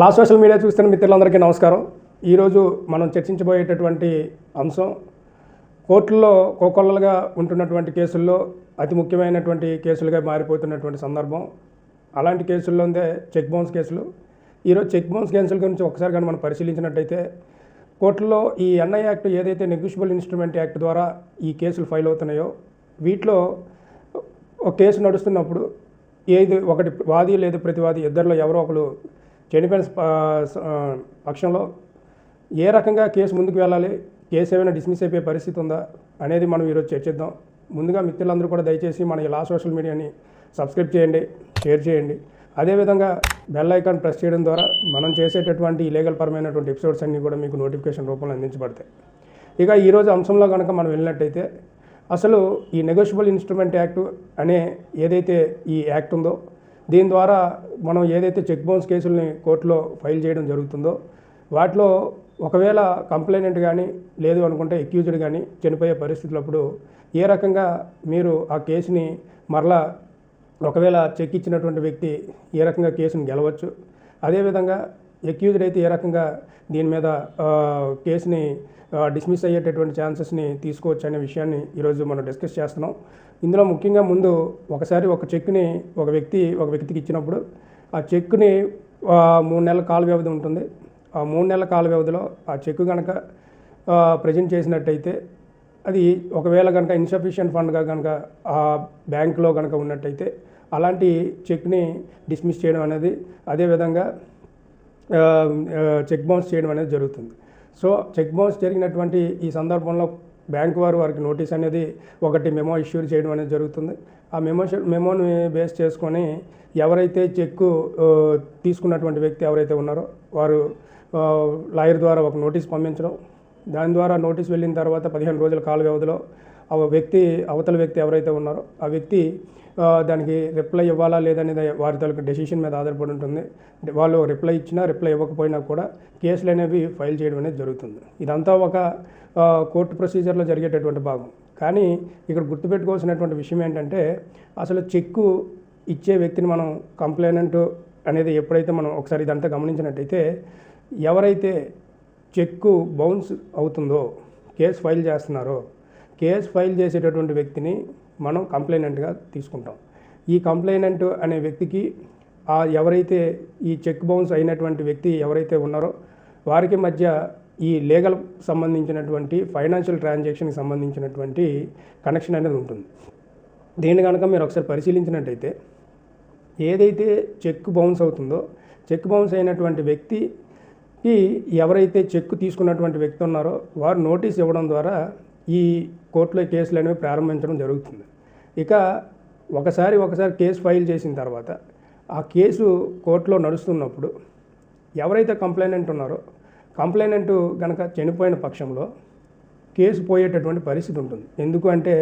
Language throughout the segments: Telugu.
లా సోషల్ మీడియా చూస్తున్న మిత్రులందరికీ నమస్కారం. ఈరోజు మనం చర్చించబోయేటటువంటి అంశం కోర్టుల్లో కోకొల్లలుగా ఉంటున్నటువంటి కేసుల్లో అతి ముఖ్యమైనటువంటి కేసులుగా మారిపోతున్నటువంటి సందర్భం అలాంటి కేసుల్లోనే చెక్ బౌన్స్ కేసులు. ఈరోజు చెక్ బౌన్స్ కేసుల గురించి ఒకసారి కానీ మనం పరిశీలించినట్టయితే కోర్టులో ఈ ఎన్ఐ యాక్ట్ ఏదైతే నెగ్జిబుల్ ఇన్స్ట్రుమెంట్ యాక్ట్ ద్వారా ఈ కేసులు ఫైల్ అవుతున్నాయో వీటిలో ఒక కేసు నడుస్తున్నప్పుడు ఏది ఒకటి వాది లేదు ప్రతివాది ఇద్దరిలో ఎవరో ఒకరు చనిపోయిన పక్షంలో ఏ రకంగా కేసు ముందుకు వెళ్ళాలి కేసు ఏమైనా డిస్మిస్ అయిపోయే పరిస్థితి ఉందా అనేది మనం ఈరోజు చర్చిద్దాం. ముందుగా మిత్రులందరూ కూడా దయచేసి మన ఇలా సోషల్ మీడియాని సబ్స్క్రైబ్ చేయండి షేర్ చేయండి. అదేవిధంగా బెల్ ఐకాన్ ప్రెస్ చేయడం ద్వారా మనం చేసేటటువంటి లీగల్ పరమైనటువంటి ఎపిసోడ్స్ అన్నీ కూడా మీకు నోటిఫికేషన్ రూపంలో అందించబడతాయి. ఇక ఈరోజు అంశంలో కనుక మనం వెళ్ళినట్టయితే అసలు ఈ నెగోషియబుల్ ఇన్స్ట్రుమెంట్ యాక్ట్ అనే ఏదైతే ఈ యాక్ట్ ఉందో దీని ద్వారా మనం ఏదైతే చెక్ బౌన్స్ కేసుల్ని కోర్టులో ఫైల్ చేయడం జరుగుతుందో వాటిలో ఒకవేళ కంప్లైనెంట్ కానీ లేదు అనుకుంటే ఎక్యూజ్డ్ కానీ చనిపోయే పరిస్థితులప్పుడు ఏ రకంగా మీరు ఆ కేసుని మరలా ఒకవేళ చెక్ ఇచ్చినటువంటి వ్యక్తి ఏ రకంగా కేసును గెలవచ్చు? అదేవిధంగా ఎక్యూజ్డ్ అయితే ఏ రకంగా దీని మీద కేసుని డిస్మిస్ అయ్యేటటువంటి ఛాన్సెస్ని తీసుకోవచ్చు అనే విషయాన్ని ఈరోజు మనం డిస్కస్ చేస్తున్నాం. ఇందులో ముఖ్యంగా ముందు ఒకసారి ఒక చెక్ని ఒక వ్యక్తి ఒక వ్యక్తికి ఇచ్చినప్పుడు ఆ చెక్ని మూడు నెలల కాల వ్యవధి ఉంటుంది. ఆ మూడు నెలల కాల వ్యవధిలో ఆ చెక్ కనుక ప్రజెంట్ చేసినట్టయితే అది ఒకవేళ కనుక ఇన్సఫిషియెంట్ ఫండ్గా కనుక ఆ బ్యాంకులో కనుక ఉన్నట్టయితే అలాంటి చెక్ని డిస్మిస్ చేయడం అనేది అదేవిధంగా చెక్ బౌన్స్ చేయడం అనేది జరుగుతుంది. సో చెక్ బౌన్స్ జరిగినటువంటి ఈ సందర్భంలో బ్యాంక్ వారు వారికి నోటీస్ అనేది ఒకటి మెమో ఇష్యూ చేయడం అనేది జరుగుతుంది. ఆ మెమో మెమోని బేస్ చేసుకొని ఎవరైతే చెక్కు తీసుకున్నటువంటి వ్యక్తి ఎవరైతే ఉన్నారో వారు లాయర్ ద్వారా ఒక నోటీస్ పంపించడం. దాని ద్వారా నోటీస్ వెళ్ళిన తర్వాత పదిహేను రోజుల కాల వ్యవధిలో ఆ వ్యక్తి అవతల వ్యక్తి ఎవరైతే ఉన్నారో ఆ వ్యక్తి దానికి రిప్లై ఇవ్వాలా లేదనేది వారి తాలూకు డెసిషన్ మీద ఆధారపడి ఉంటుంది. వాళ్ళు రిప్లై ఇచ్చినా రిప్లై ఇవ్వకపోయినా కూడా కేసులు అనేవి ఫైల్ చేయడం అనేది జరుగుతుంది. ఇదంతా ఒక కోర్టు ప్రొసీజర్లో జరిగేటటువంటి భాగం. కానీ ఇక్కడ గుర్తుపెట్టుకోవాల్సినటువంటి విషయం ఏంటంటే అసలు చెక్కు ఇచ్చే వ్యక్తిని మనం కంప్లైనెంట్ అనేది ఎప్పుడైతే మనం ఒకసారి ఇదంతా గమనించినట్టయితే ఎవరైతే చెక్కు బౌన్స్ అవుతుందో కేసు ఫైల్ చేస్తున్నారో కేసు ఫైల్ చేసేటటువంటి వ్యక్తిని మనం కంప్లైనెంట్గా తీసుకుంటాం. ఈ కంప్లైనెంట్ అనే వ్యక్తికి ఆ ఎవరైతే ఈ చెక్ బౌన్స్ అయినటువంటి వ్యక్తి ఎవరైతే ఉన్నారో వారికి మధ్య ఈ లీగల్ సంబంధించినటువంటి ఫైనాన్షియల్ ట్రాన్సాక్షన్కి సంబంధించినటువంటి కనెక్షన్ అనేది ఉంటుంది. దీన్ని కనుక మీరు ఒకసారి పరిశీలించినట్టయితే ఏదైతే చెక్ బౌన్స్ అవుతుందో చెక్ బౌన్స్ అయినటువంటి వ్యక్తికి ఎవరైతే చెక్ తీసుకున్నటువంటి వ్యక్తి ఉన్నారో వారు నోటీస్ ఇవ్వడం ద్వారా ఈ కోర్టులో కేసులు అనేవి ప్రారంభించడం జరుగుతుంది. ఇక ఒకసారి ఒకసారి కేసు ఫైల్ చేసిన తర్వాత ఆ కేసు కోర్టులో నడుస్తున్నప్పుడు ఎవరైతే కంప్లైనెంట్ ఉన్నారో కంప్లైనెంట్ కనుక చనిపోయిన పక్షంలో కేసు పోయేటటువంటి పరిస్థితి ఉంటుంది. ఎందుకు అంటే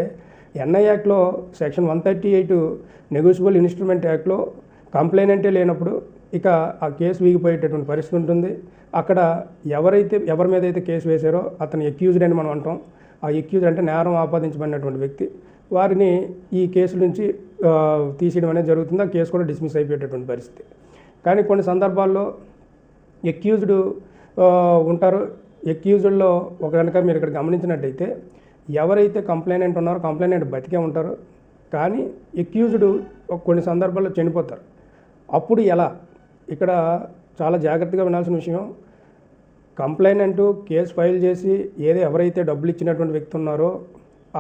ఎన్ఐ యాక్ట్లో section one thirty eight negotiable instrument యాక్ట్లో కంప్లైనెంటే లేనప్పుడు ఇక ఆ కేసు వీగిపోయేటటువంటి పరిస్థితి ఉంటుంది. అక్కడ ఎవరైతే ఎవరి మీద అయితే కేసు వేశారో అతను ఎక్యూజ్డ్ అని మనం అంటాం. ఆ ఎక్యూజ్ అంటే నేరం ఆపాదించబడినటువంటి వ్యక్తి. వారిని ఈ కేసు నుంచి తీసేయడం అనేది జరుగుతుంది. ఆ కేసు కూడా డిస్మిస్ అయిపోయేటటువంటి పరిస్థితి. కానీ కొన్ని సందర్భాల్లో ఎక్యూజ్డ్ ఉంటారు. ఎక్యూజ్డ్లో ఒక కనుక మీరు ఇక్కడ గమనించినట్టయితే ఎవరైతే కంప్లైనెంట్ ఉన్నారో కంప్లైనెంట్ బతికే ఉంటారు. కానీ ఎక్యూజ్డ్ కొన్ని సందర్భాల్లో చనిపోతారు. అప్పుడు ఎలా? ఇక్కడ చాలా జాగ్రత్తగా వినాల్సిన విషయం కంప్లైంట్ అంటూ కేసు ఫైల్ చేసి ఏదో ఎవరైతే డబ్బులు ఇచ్చినటువంటి వ్యక్తి ఉన్నారో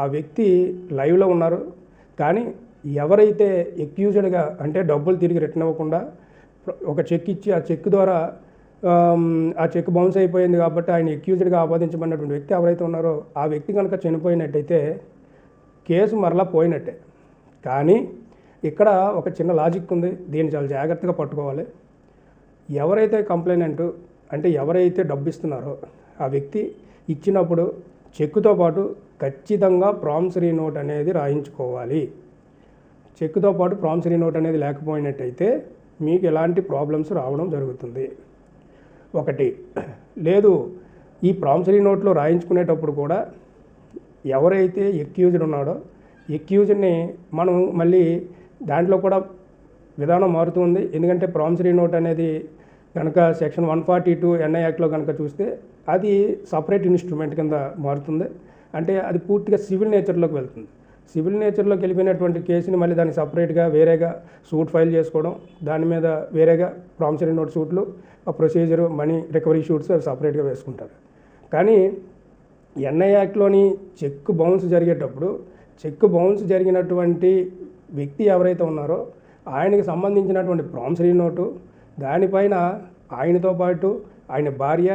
ఆ వ్యక్తి లైవ్లో ఉన్నారు. కానీ ఎవరైతే ఎక్యూజ్డ్గా అంటే డబ్బులు తిరిగి రిటర్న్ ఇవ్వకుండా ఒక చెక్ ఇచ్చి ఆ చెక్ ద్వారా ఆ చెక్ బౌన్స్ అయిపోయింది కాబట్టి ఆయన ఎక్యూజ్డ్గా ఆపాదించబడినటువంటి వ్యక్తి ఎవరైతే ఉన్నారో ఆ వ్యక్తి కనుక చనిపోయినట్టయితే కేసు మరలా పోయినట్టే. కానీ ఇక్కడ ఒక చిన్న లాజిక్ ఉంది. దీన్ని చాలా జాగ్రత్తగా పట్టుకోవాలి. ఎవరైతే కంప్లైనెంట్ అంటే ఎవరైతే డబ్బు ఇస్తున్నారో ఆ వ్యక్తి ఇచ్చినప్పుడు చెక్కుతో పాటు ఖచ్చితంగా ప్రామిసరీ నోట్ అనేది రాయించుకోవాలి. చెక్కుతో పాటు ప్రామిసరీ నోట్ అనేది లేకపోయినట్టయితే మీకు ఎలాంటి ప్రాబ్లమ్స్ రావడం జరుగుతుంది. ఒకటి లేదు ఈ ప్రామిసరీ నోట్లో రాయించుకునేటప్పుడు కూడా ఎవరైతే ఎక్యూజ్డ్ ఉన్నాడో ఎక్యూజ్డ్ని మనం మళ్ళీ దాంట్లో కూడా విధానం మారుతుంది ఎందుకంటే ప్రామిసరీ నోట్ అనేది కనుక section one forty two NI యాక్ట్లో కనుక చూస్తే అది సపరేట్ ఇన్స్ట్రుమెంట్ కింద మారుతుంది. అంటే అది పూర్తిగా సివిల్ నేచర్లోకి వెళ్తుంది. సివిల్ నేచర్లోకి వెళ్ళిపోయినటువంటి కేసుని మళ్ళీ దాన్ని సపరేట్గా వేరేగా సూట్ ఫైల్ చేసుకోవడం దాని మీద వేరేగా ప్రామిసరీ నోట్ సూట్లు ఆ ప్రొసీజర్ మనీ రికవరీ షూట్స్ అవి సపరేట్గా వేసుకుంటారు. కానీ ఎన్ఐ యాక్ట్లోని చెక్ బౌన్స్ జరిగేటప్పుడు చెక్ బౌన్స్ జరిగినటువంటి వ్యక్తి ఎవరైతే ఉన్నారో ఆయనకి సంబంధించినటువంటి ప్రామిసరీ నోటు దానిపైన ఆయనతో పాటు ఆయన భార్య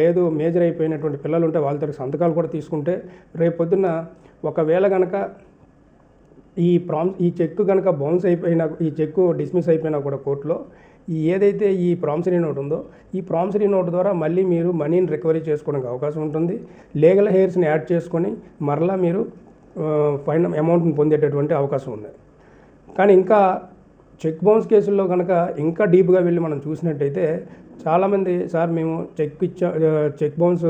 లేదు మేజర్ అయిపోయినటువంటి పిల్లలు ఉంటే వాళ్ళతో సంతకాలు కూడా తీసుకుంటే రేపు పొద్దున్న ఒకవేళ కనుక ఈ ప్రామ్ ఈ చెక్ కనుక బౌన్స్ అయిపోయినా ఈ చెక్ డిస్మిస్ అయిపోయినా కూడా కోర్టులో ఈ ఏదైతే ఈ ప్రామిసరీ నోట్ ఉందో ఈ ప్రామిసరీ నోట్ ద్వారా మళ్ళీ మీరు మనీని రికవరీ చేసుకోవడానికి అవకాశం ఉంటుంది. లీగల్ హెయిర్స్ని యాడ్ చేసుకొని మరలా మీరు ఫైన అమౌంట్ని పొందేటటువంటి అవకాశం ఉంది. కానీ ఇంకా చెక్ బౌన్స్ కేసుల్లో కనుక ఇంకా డీప్గా వెళ్ళి మనం చూసినట్టయితే చాలామంది సార్ మేము చెక్ ఇచ్చా చెక్ బౌన్స్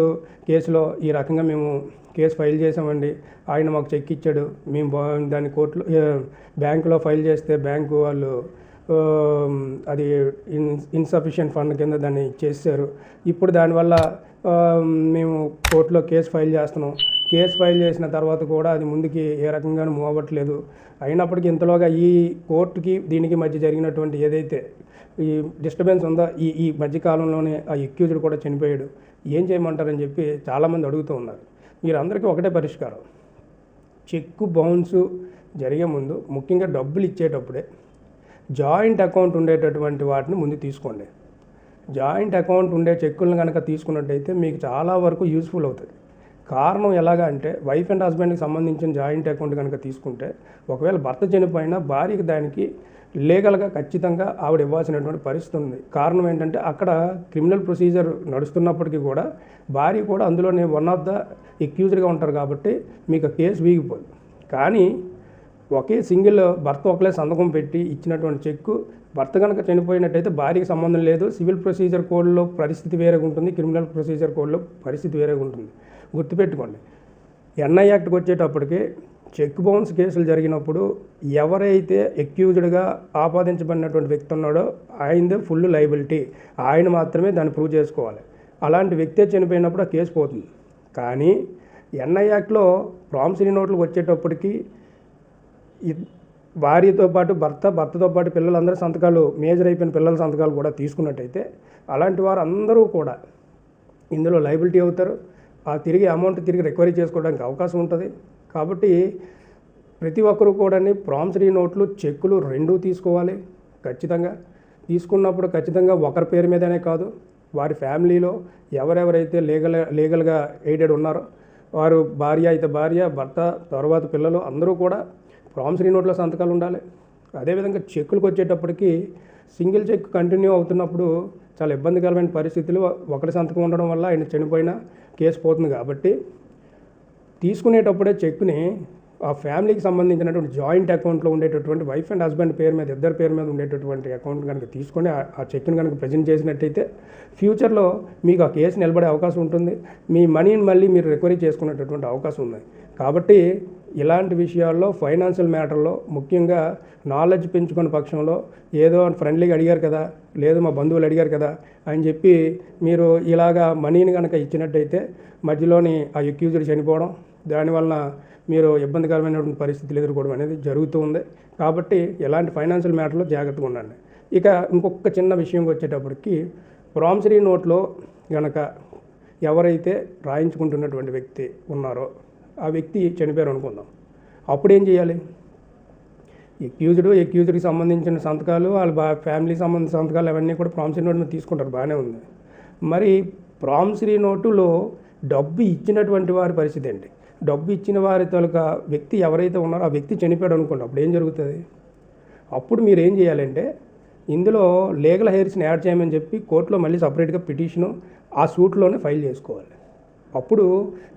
కేసులో ఈ రకంగా మేము కేసు ఫైల్ చేసామండి ఆయన మాకు చెక్ ఇచ్చాడు. మేము బా దాన్ని కోర్టులో బ్యాంకులో ఫైల్ చేస్తే బ్యాంకు వాళ్ళు అది ఇన్ ఇన్సఫిషియెంట్ ఫండ్ కింద దాన్ని చేశారు. ఇప్పుడు దానివల్ల మేము కోర్టులో కేసు ఫైల్ చేస్తున్నాం. కేసు ఫైల్ చేసిన తర్వాత కూడా అది ముందుకి ఏ రకంగానూ మూవ్ అవ్వట్లేదు. అయినప్పటికీ ఇంతలోగా ఈ కోర్టుకి దీనికి మధ్య జరిగినటువంటి ఏదైతే ఈ డిస్టర్బెన్స్ ఉందో ఈ ఈ మధ్యకాలంలోనే ఆ ఎక్యూజ్డ్ కూడా చనిపోయాడు. ఏం చేయమంటారని చెప్పి చాలామంది అడుగుతూ ఉన్నారు. మీరందరికీ ఒకటే పరిష్కారం. చెక్కు బౌన్స్ జరిగే ముందు ముఖ్యంగా డబ్బులు ఇచ్చేటప్పుడే జాయింట్ అకౌంట్ ఉండేటటువంటి వాటిని ముందు తీసుకోండి. జాయింట్ అకౌంట్ ఉండే చెక్కులను కనుక తీసుకున్నట్టయితే మీకు చాలా వరకు యూస్ఫుల్ అవుతుంది. కారణం ఎలాగా అంటే వైఫ్ అండ్ హస్బెండ్కి సంబంధించిన జాయింట్ అకౌంట్ కనుక తీసుకుంటే ఒకవేళ భర్త చనిపోయినా భార్యకి దానికి లీగల్గా ఖచ్చితంగా ఆవిడ ఇవ్వాల్సినటువంటి పరిస్థితి ఉంది. కారణం ఏంటంటే అక్కడ క్రిమినల్ ప్రొసీజర్ నడుస్తున్నప్పటికీ కూడా భార్య కూడా అందులోనే వన్ ఆఫ్ ద ఎక్యూజ్డ్గా ఉంటారు కాబట్టి మీకు కేసు వీగిపోదు. కానీ ఒకే సింగిల్ భర్త ఒకలే సంతకం పెట్టి ఇచ్చినటువంటి చెక్కు. భర్త కనుక చనిపోయినట్టయితే భార్యకి సంబంధం లేదు. సివిల్ ప్రొసీజర్ కోడ్లో పరిస్థితి వేరేగా ఉంటుంది. క్రిమినల్ ప్రొసీజర్ కోడ్లో పరిస్థితి వేరేగా ఉంటుంది. గుర్తుపెట్టుకోండి. ఎన్ఐ యాక్ట్కి వచ్చేటప్పటికి చెక్ బౌన్స్ కేసులు జరిగినప్పుడు ఎవరైతే ఎక్యూజ్డ్గా ఆపాదించబడినటువంటి వ్యక్తి ఉన్నాడో ఆయనదే ఫుల్ లైబిలిటీ ఆయన మాత్రమే దాన్ని ప్రూవ్ చేసుకోవాలి. అలాంటి వ్యక్తే చనిపోయినప్పుడు ఆ కేసు పోతుంది. కానీ ఎన్ఐ యాక్ట్లో ప్రామిసరీ నోట్లకు వచ్చేటప్పటికి భార్యతో పాటు భర్త భర్తతో పాటు పిల్లలందరి సంతకాలు మేజర్ అయిపోయిన పిల్లల సంతకాలు కూడా తీసుకున్నట్టయితే అలాంటి వారు అందరూ కూడా ఇందులో లైబిలిటీ అవుతారు. ఆ తిరిగి అమౌంట్ తిరిగి రికవరీ చేసుకోవడానికి అవకాశం ఉంటుంది. కాబట్టి ప్రతి ఒక్కరూ కూడా ప్రామిసరీ నోట్లు చెక్కులు రెండూ తీసుకోవాలి ఖచ్చితంగా. తీసుకున్నప్పుడు ఖచ్చితంగా ఒకరి పేరు మీదనే కాదు వారి ఫ్యామిలీలో ఎవరెవరైతే లీగల్ లీగల్గా ఎయిడెడ్ ఉన్నారో వారు భార్య అయితే భార్య భర్త తర్వాత పిల్లలు అందరూ కూడా ప్రామిసరీ నోట్లో సంతకాలు ఉండాలి. అదేవిధంగా చెక్కులకు వచ్చేటప్పటికి సింగిల్ చెక్ కంటిన్యూ అవుతున్నప్పుడు చాలా ఇబ్బందికరమైన పరిస్థితులు ఒకటి సంతకం ఉండడం వల్ల ఆయన చనిపోయినా కేసు పోతుంది కాబట్టి తీసుకునేటప్పుడే చెక్ని ఆ ఫ్యామిలీకి సంబంధించినటువంటి జాయింట్ అకౌంట్లో ఉండేటటువంటి వైఫ్ అండ్ హస్బెండ్ పేరు మీద ఇద్దరు పేరు మీద ఉండేటటువంటి అకౌంట్ కనుక తీసుకొని ఆ- ఆ చెక్ని కనుక ప్రజెంట్ చేసినట్టయితే ఫ్యూచర్లో మీకు ఆ కేసు నిలబడే అవకాశం ఉంటుంది. మీ మనీని మళ్ళీ మీరు రికవరీ చేసుకునేటటువంటి అవకాశం ఉంది. కాబట్టి ఇలాంటి విషయాల్లో ఫైనాన్షియల్ మ్యాటర్లో ముఖ్యంగా నాలెడ్జ్ పెంచుకున్న పక్షంలో ఏదో ఫ్రెండ్లీగా అడిగారు కదా లేదు మా బంధువులు అడిగారు కదా అని చెప్పి మీరు ఇలాగా మనీని కనుక ఇచ్చినట్టయితే మధ్యలోని ఆ ఎక్యూజ్డ్ చనిపోవడం దానివలన మీరు ఇబ్బందికరమైనటువంటి పరిస్థితులు ఎదుర్కోవడం అనేది జరుగుతూ ఉంది. కాబట్టి ఎలాంటి ఫైనాన్షియల్ మ్యాటర్లో జాగ్రత్తగా ఉండండి. ఇక ఇంకొక చిన్న విషయంకి వచ్చేటప్పటికి ప్రామిసరీ నోట్లో గనక ఎవరైతే రాయించుకుంటున్నటువంటి వ్యక్తి ఉన్నారో ఆ వ్యక్తి చనిపోయారు అనుకుందాం. అప్పుడు ఏం చేయాలి? ఎక్యూజ్డ్ ఎక్యూజ్డ్కి సంబంధించిన సంతకాలు వాళ్ళ బా ఫ్యామిలీ సంబంధించిన సంతకాలు అవన్నీ కూడా ప్రామిసరీ నోట్ మీద తీసుకుంటారు. బాగానే ఉంది. మరి ప్రామిసరీ నోటులో డబ్బు ఇచ్చినటువంటి వారి పరిస్థితి ఏంటి? డబ్బు ఇచ్చిన వారి తొలక వ్యక్తి ఎవరైతే ఉన్నారో ఆ వ్యక్తి చనిపోయాడు అనుకోండి అప్పుడు ఏం జరుగుతుంది? అప్పుడు మీరు ఏం చేయాలంటే ఇందులో లీగల్ హెయిర్స్ని యాడ్ చేయమని చెప్పి కోర్టులో మళ్ళీ సపరేట్గా పిటిషను ఆ సూట్లోనే ఫైల్ చేసుకోవాలి. అప్పుడు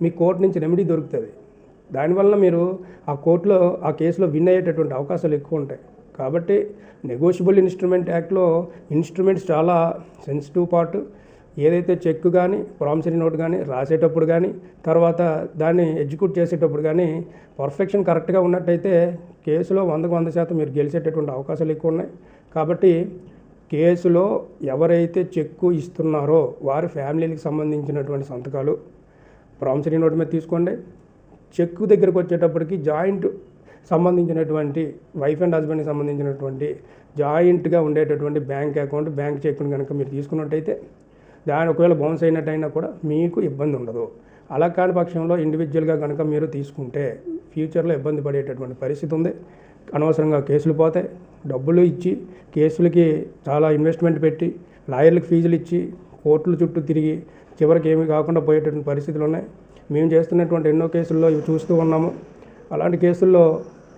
మీ కోర్టు నుంచి రెమెడీ దొరుకుతుంది. దానివల్ల మీరు ఆ కోర్టులో ఆ కేసులో విన్ అయ్యేటటువంటి అవకాశాలు ఎక్కువ ఉంటాయి. కాబట్టి నెగోషియబుల్ ఇన్స్ట్రుమెంట్ యాక్ట్లో ఇన్స్ట్రుమెంట్స్ చాలా సెన్సిటివ్ పార్ట్ ఏదైతే చెక్ కానీ ప్రామిసరీ నోట్ కానీ రాసేటప్పుడు కానీ తర్వాత దాన్ని ఎగ్జిక్యూట్ చేసేటప్పుడు కానీ పర్ఫెక్షన్ కరెక్ట్గా ఉన్నట్టయితే కేసులో వందకు వంద శాతం మీరు గెలిచేటటువంటి అవకాశాలు ఎక్కువ ఉన్నాయి. కాబట్టి కేసులో ఎవరైతే చెక్కు ఇస్తున్నారో వారి ఫ్యామిలీకి సంబంధించినటువంటి సంతకాలు ప్రామిసరీ నోట్ మీద తీసుకోండి. చెక్కు దగ్గరకు వచ్చేటప్పటికి జాయింట్ సంబంధించినటువంటి వైఫ్ అండ్ హస్బెండ్కి సంబంధించినటువంటి జాయింట్గా ఉండేటటువంటి బ్యాంక్ అకౌంట్ బ్యాంక్ చెక్ను కనుక మీరు తీసుకున్నట్టయితే దాని ఒకవేళ బౌన్స్ అయినట్టయినా కూడా మీకు ఇబ్బంది ఉండదు. అలా కాని పక్షంలో ఇండివిజువల్గా కనుక మీరు తీసుకుంటే ఫ్యూచర్లో ఇబ్బంది పడేటటువంటి పరిస్థితి ఉంది. అనవసరంగా కేసులు పోతాయి. డబ్బులు ఇచ్చి కేసులకి చాలా ఇన్వెస్ట్మెంట్ పెట్టి లాయర్లకు ఫీజులు ఇచ్చి కోర్టుల చుట్టూ తిరిగి చివరికి ఏమీ కాకుండా పోయేటటువంటి పరిస్థితులు ఉన్నాయి. మేము చేస్తున్నటువంటి ఎన్నో కేసుల్లో ఇవి చూస్తూ ఉన్నాము. అలాంటి కేసుల్లో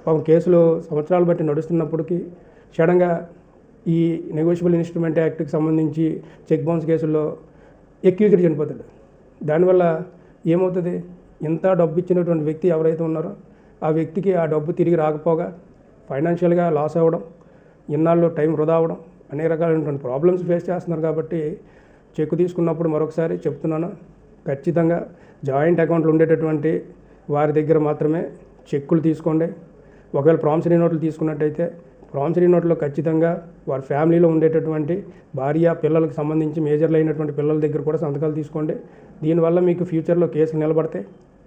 పాపం కేసులు సంవత్సరాలు బట్టి నడుస్తున్నప్పటికీ సడన్గా ఈ నెగోషియబుల్ ఇన్స్ట్రుమెంట్ యాక్ట్కి సంబంధించి చెక్ బౌన్స్ కేసుల్లో ఎక్యూజ్డ్ చనిపోతాడు. దానివల్ల ఏమవుతుంది? ఇంత డబ్బు ఇచ్చినటువంటి వ్యక్తి ఎవరైతే ఉన్నారో ఆ వ్యక్తికి ఆ డబ్బు తిరిగి రాకపోగా ఫైనాన్షియల్గా లాస్ అవ్వడం ఇన్నాళ్ళు టైం వృధా అవ్వడం అనేక రకాలైనటువంటి ప్రాబ్లమ్స్ ఫేస్ చేస్తున్నారు కాబట్టి చెక్ తీసుకున్నప్పుడు మరొకసారి చెప్తున్నాను. ఖచ్చితంగా జాయింట్ అకౌంట్లు ఉండేటటువంటి వారి దగ్గర మాత్రమే చెక్కులు తీసుకోండి. ఒకవేళ ప్రామిసరీ నోట్లు తీసుకున్నట్టయితే ప్రామిసరీ నోట్లో ఖచ్చితంగా వారి ఫ్యామిలీలో ఉండేటటువంటి భార్య పిల్లలకు సంబంధించి మేజర్లు అయినటువంటి పిల్లల దగ్గర కూడా సంతకాలు తీసుకోండి. దీనివల్ల మీకు ఫ్యూచర్లో కేసులు నిలబడతాయి.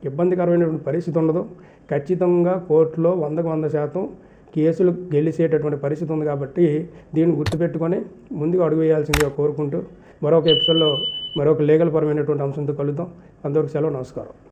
ఇబ్బందికరమైనటువంటి పరిస్థితి ఉండదు. ఖచ్చితంగా కోర్టులో వందకు వంద శాతం కేసులు గెలిచేటటువంటి పరిస్థితి ఉంది కాబట్టి దీన్ని గుర్తుపెట్టుకొని ముందుకు అడుగు వేయాల్సిందిగా కోరుకుంటూ మరొక ఎపిసోడ్లో మరొక లీగల్ పరమైనటువంటి అంశంతో కలుద్దాం. అందరికీ సెలవు నమస్కారం.